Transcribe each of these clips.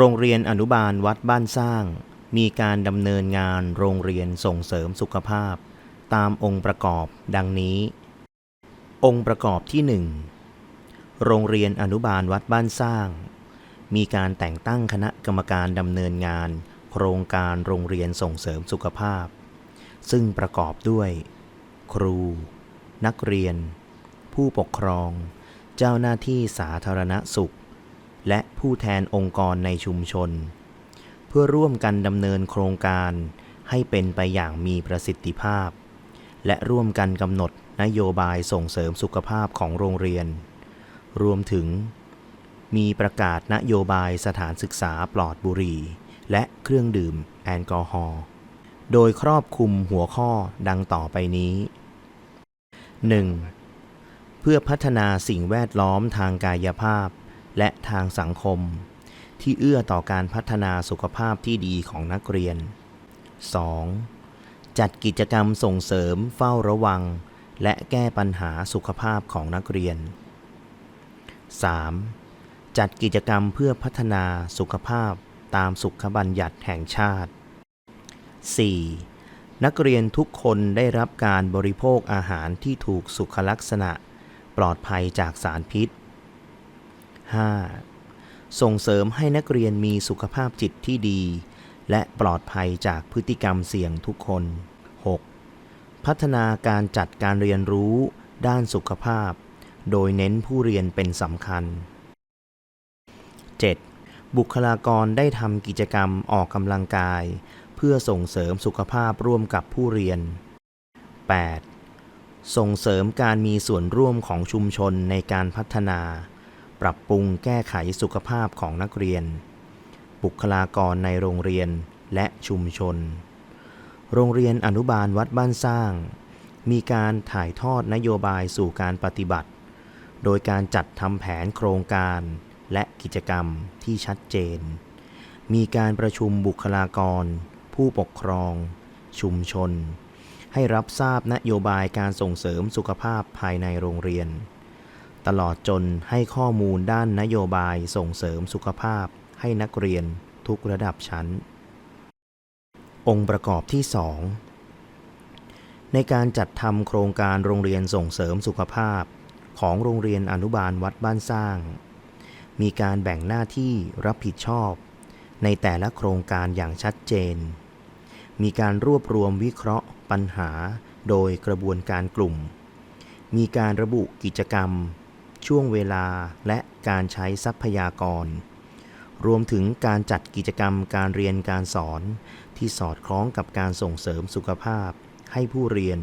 โรงเรียนอนุบาลวัดบ้านสร้าง มีการดำเนินงานโรงเรียนส่งเสริมสุขภาพ ตามองค์ประกอบดังนี้ องค์ประกอบที่ 1 โรงเรียนอนุบาลวัดบ้านสร้าง มีการแต่งตั้งคณะกรรมการดำเนินงาน โครงการโรงเรียนส่งเสริมสุขภาพ ซึ่งประกอบด้วย ครู นักเรียน ผู้ปกครอง เจ้าหน้าที่สาธารณสุข และผู้แทนองค์กรในชุมชน เพื่อร่วมกันดำเนินโครงการให้เป็นไปอย่างมีประสิทธิภาพ และร่วมกันกำหนดนโยบายส่งเสริมสุขภาพของโรงเรียน รวมถึง มีประกาศนโยบายสถานศึกษาปลอดบุหรี่ และเครื่องดื่มแอลกอฮอล์โดยครอบคลุมหัวข้อดังต่อไปนี้ 1. เพื่อพัฒนาสิ่งแวดล้อมทางกายภาพ และทางสังคม ที่เอื้อต่อการพัฒนาสุขภาพที่ดีของนักเรียน 2. จัดกิจกรรมส่งเสริมเฝ้าระวัง และแก้ปัญหาสุขภาพของนักเรียน 3. จัดกิจกรรมเพื่อพัฒนาสุขภาพตามสุขบัญญัติแห่งชาติ 4. นักเรียนทุกคนได้รับการบริโภคอาหารที่ถูกสุขลักษณะ ปลอดภัยจากสารพิษ 5. ส่งเสริมให้นักเรียนมีสุขภาพจิตที่ดี และปลอดภัยจากพฤติกรรมเสี่ยงทุกคน 6. พัฒนาการจัดการเรียนรู้ด้านสุขภาพ โดยเน้นผู้เรียนเป็นสำคัญ 7. บุคลากรได้ทำกิจกรรมออกกำลังกาย เพื่อส่งเสริมสุขภาพร่วมกับผู้เรียน 8. ส่งเสริมการมีส่วนร่วมของชุมชนในการพัฒนา ปรับปรุงแก้ไขสุขภาพของนักเรียน บุคลากรในโรงเรียนและชุมชน โรงเรียนอนุบาลวัดบ้านสร้าง มีการถ่ายทอดนโยบายสู่การปฏิบัติ โดยการจัดทำแผนโครงการและกิจกรรมที่ชัดเจน มีการประชุมบุคลากร ผู้ปกครอง ชุมชน ให้รับทราบนโยบายการส่งเสริมสุขภาพภายในโรงเรียน ตลอดจนให้ข้อมูลด้านนโยบายส่งเสริมสุขภาพให้นักเรียนทุกระดับชั้น องค์ประกอบที่ 2 ในการจัดทำโครงการโรงเรียนส่งเสริมสุขภาพ ของโรงเรียนอนุบาลวัดบ้านสร้าง มีการแบ่งหน้าที่รับผิดชอบ ในแต่ละโครงการอย่างชัดเจน มีการรวบรวมวิเคราะห์ปัญหาโดยกระบวนการกลุ่มมีการระบุกิจกรรม ช่วงเวลาและการใช้ทรัพยากร รวมถึงการจัดกิจกรรมการเรียนการสอน ที่สอดคล้องกับการส่งเสริมสุขภาพ ให้ผู้เรียน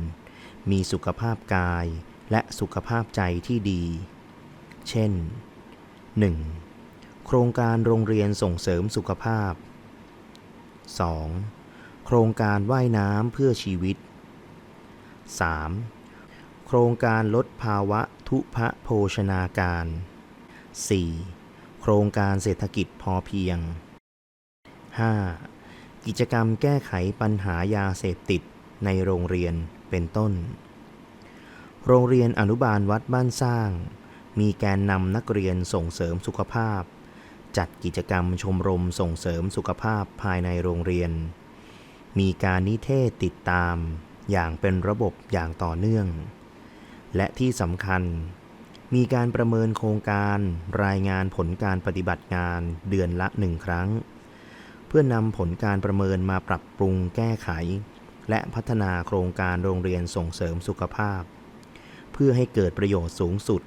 มีสุขภาพกาย และสุขภาพใจที่ดี เช่น 1. โครงการโรงเรียนส่งเสริมสุขภาพ 2. โครงการว่ายน้ำเพื่อชีวิต 3. โครงการลดภาวะ ทุพโภชนาการ 4. โครงการเศรษฐกิจพอเพียง 5. กิจกรรมแก้ไขปัญหายาเสพติดในโรงเรียนเป็นต้น โรงเรียนอนุบาลวัดบ้านสร้าง มีแกนนำนักเรียนส่งเสริมสุขภาพ จัดกิจกรรมชมรมส่งเสริมสุขภาพภายในโรงเรียน มีการนิเทศติดตามอย่างเป็นระบบอย่างต่อเนื่อง และที่สำคัญ มีการประเมินโครงการรายงานผลการปฏิบัติงานเดือนละหนึ่งครั้ง เพื่อนำผลการประเมินมาปรับปรุงแก้ไข และพัฒนาโครงการโรงเรียนส่งเสริมสุขภาพ เพื่อให้เกิดประโยชน์สูงสุด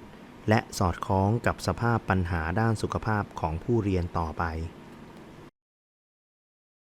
และสอดคล้องกับสภาพปัญหาด้านสุขภาพของผู้เรียนต่อไป